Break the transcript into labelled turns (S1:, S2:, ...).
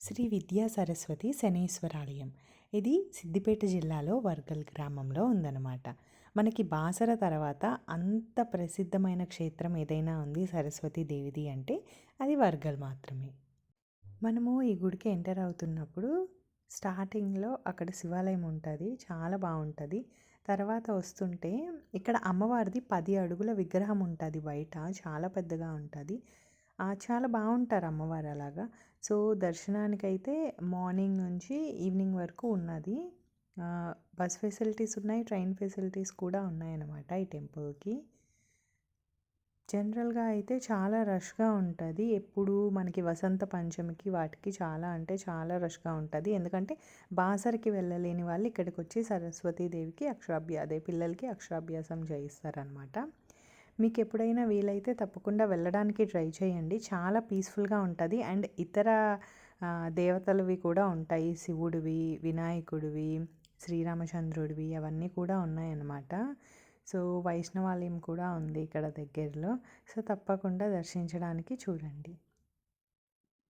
S1: శ్రీ విద్యా సరస్వతి శనేశ్వరాలయం. ఇది సిద్దిపేట జిల్లాలో వర్గల్ గ్రామంలో ఉందన్నమాట. మనకి బాసర తర్వాత అంత ప్రసిద్ధమైన క్షేత్రం ఏదైనా ఉంది సరస్వతి దేవిది అంటే అది వర్గల్ మాత్రమే. మనము ఈ గుడికి ఎంటర్ అవుతున్నప్పుడు స్టార్టింగ్లో అక్కడ శివాలయం ఉంటుంది చాలా బాగుంటుంది. తర్వాత వస్తుంటే ఇక్కడ అమ్మవారిది పది అడుగుల విగ్రహం ఉంటుంది బయట చాలా పెద్దగా ఉంటుంది. చాలా బాగుంటారు అమ్మవారు అలాగా. సో దర్శనానికైతే మార్నింగ్ నుంచి ఈవినింగ్ వరకు ఉన్నది. బస్ ఫెసిలిటీస్ ఉన్నాయి ట్రైన్ ఫెసిలిటీస్ కూడా ఉన్నాయన్నమాట ఈ టెంపుల్కి. జనరల్గా అయితే చాలా రష్గా ఉంటుంది. ఎప్పుడు మనకి వసంత పంచమికి వాటికి చాలా అంటే చాలా రష్గా ఉంటుంది. ఎందుకంటే బాసరికి వెళ్ళలేని వాళ్ళు ఇక్కడికి వచ్చి సరస్వతీదేవికి అక్షరాభ్యా అదే పిల్లలకి అక్షరాభ్యాసం చేయిస్తారనమాట మీకు ఎప్పుడైనా వీలైతే తప్పకుండా వెళ్ళడానికి ట్రై చేయండి. చాలా పీస్ఫుల్గా ఉంటుంది. అండ్ ఇతర దేవతలవి కూడా ఉంటాయి. శివుడివి వినాయకుడివి శ్రీరామచంద్రుడివి అవన్నీ కూడా ఉన్నాయన్నమాట. సో వైష్ణవాలయం కూడా ఉంది ఇక్కడ దగ్గరలో. సో తప్పకుండా దర్శించడానికి చూడండి.